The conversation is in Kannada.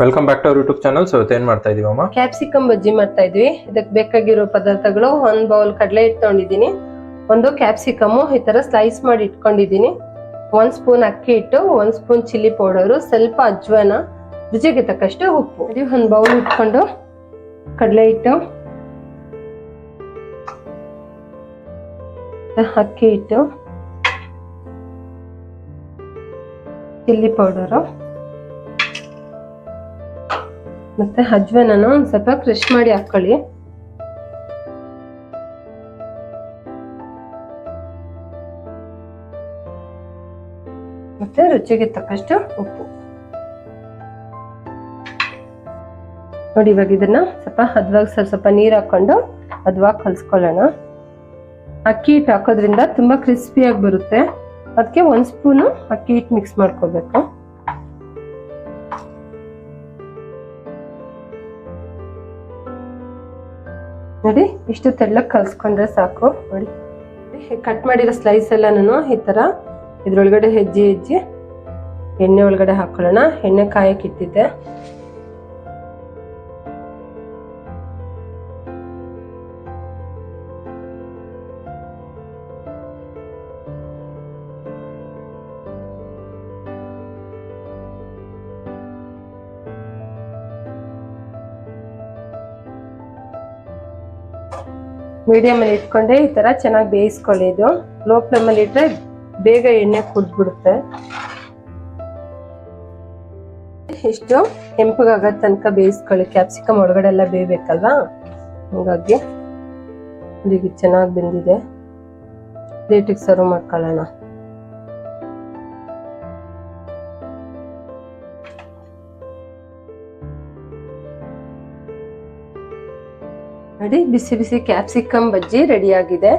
Welcome back to our YouTube channel so ಏನ್ ಮಾಡ್ತಾ ಇದೀವಿ ಅಮ್ಮ ಕ್ಯಾಪ್ಸಿಕಮ್ ಬಜ್ಜಿ ಮಾಡ್ತಾ ಇದ್ವಿ. ಇದಕ್ಕೆ ಬೇಕಾಗಿರೋ ಪದಾರ್ಥಗಳು ಒಂದ್ ಬೌಲ್ ಕಡಲೆ ಹಿಟ್ಟು ತಗೊಂಡಿದ್ದೀನಿ ಒಂದು ಕ್ಯಾಪ್ಸಿಕಮ್ ಈ ತರ ಸ್ಲೈಸ್ ಮಾಡಿ ಇಟ್ಕೊಂಡಿದ್ದೀನಿ. ಒಂದ್ ಸ್ಪೂನ್ ಅಕ್ಕಿ ಹಿಟ್ಟು ಒಂದ್ ಸ್ಪೂನ್ ಚಿಲ್ಲಿ ಪೌಡರು ಸ್ವಲ್ಪ ಅಜ್ವಾನ, ರುಚಿಗೆ ತಕ್ಕಷ್ಟು ಉಪ್ಪು. ಒಂದ್ ಬೌಲ್ ಇಟ್ಕೊಂಡು ಕಡಲೆ ಹಿಟ್ಟು, ಅಕ್ಕಿ ಹಿಟ್ಟು ಚಿಲ್ಲಿ ಪೌಡರು ಮತ್ತೆ ಅಜ್ವಾನನ ಒಂದ್ ಸ್ವಲ್ಪ ಕ್ರಶ್ ಮಾಡಿ ಹಾಕೊಳ್ಳಿ. ಮತ್ತೆ ರುಚಿಗೆ ತಕ್ಕಷ್ಟು ಉಪ್ಪು. ನೋಡಿ ಇವಾಗ ಇದನ್ನ ಸ್ವಲ್ಪ ಹದ್ವಾಗ ಸ್ವಲ್ಪ ಸ್ವಲ್ಪ ನೀರ್ ಹಾಕೊಂಡು ಹದ್ವಾಗ ಕಲ್ಸ್ಕೊಳ್ಳೋಣ. ಅಕ್ಕಿ ಹಿಟ್ಟು ಹಾಕೋದ್ರಿಂದ ತುಂಬಾ ಕ್ರಿಸ್ಪಿಯಾಗಿ ಬರುತ್ತೆ. ಅದಕ್ಕೆ ಒಂದ್ ಸ್ಪೂನು ಅಕ್ಕಿ ಹಿಟ್ಟು ಮಿಕ್ಸ್ ಮಾಡ್ಕೋಬೇಕು. ನೋಡಿ, ಇಷ್ಟು ತೆಳ್ಳಗೆ ಕಲ್ಸ್ಕೊಂಡ್ರೆ ಸಾಕು, ನೋಡಿ. ಕಟ್ ಮಾಡಿರೋ ಸ್ಲೈಸ್ ಎಲ್ಲಾನು ಈ ತರ ಇದ್ರೊಳಗಡೆ ಹೆಜ್ಜೆ ಹೆಜ್ಜೆ ಎಣ್ಣೆ ಒಳಗಡೆ ಹಾಕೊಳ್ಳೋಣ. ಎಣ್ಣೆ ಕಾಯಕ್ಕೆ ಇಟ್ಟಿದ್ದೆ. ಮೀಡಿಯಂ ಅಲ್ಲಿ ಇಟ್ಕೊಂಡೆ ಈ ಥರ ಚೆನ್ನಾಗಿ ಬೇಯಿಸ್ಕೊಳ್ಳಿ ಇದು. ಲೋ ಫ್ಲೇಮ್ ಅಲ್ಲಿ ಇಟ್ರೆ ಬೇಗ ಎಣ್ಣೆ ಕುದ್ಬಿಡುತ್ತೆ ಇಷ್ಟು ಕೆಂಪಗಾಗೋ ತನಕ ಬೇಯಿಸ್ಕೊಳ್ಳಿ. ಕ್ಯಾಪ್ಸಿಕಮ್ ಒಳಗಡೆ ಎಲ್ಲ ಬೇಯಬೇಕಲ್ವಾ? ಹಂಗಾಗಿ. ಚೆನ್ನಾಗಿ ಬೆಂದಿದೆ. ಪ್ಲೇಟಿಗೆ ಸರ್ವ್ ಮಾಡ್ಕೊಳ್ಳೋಣ. ನೋಡಿ ಬಿಸಿ ಬಿಸಿ ಕ್ಯಾಪ್ಸಿಕಮ್ ಬಜ್ಜಿ ರೆಡಿ ಆಗಿದೆ.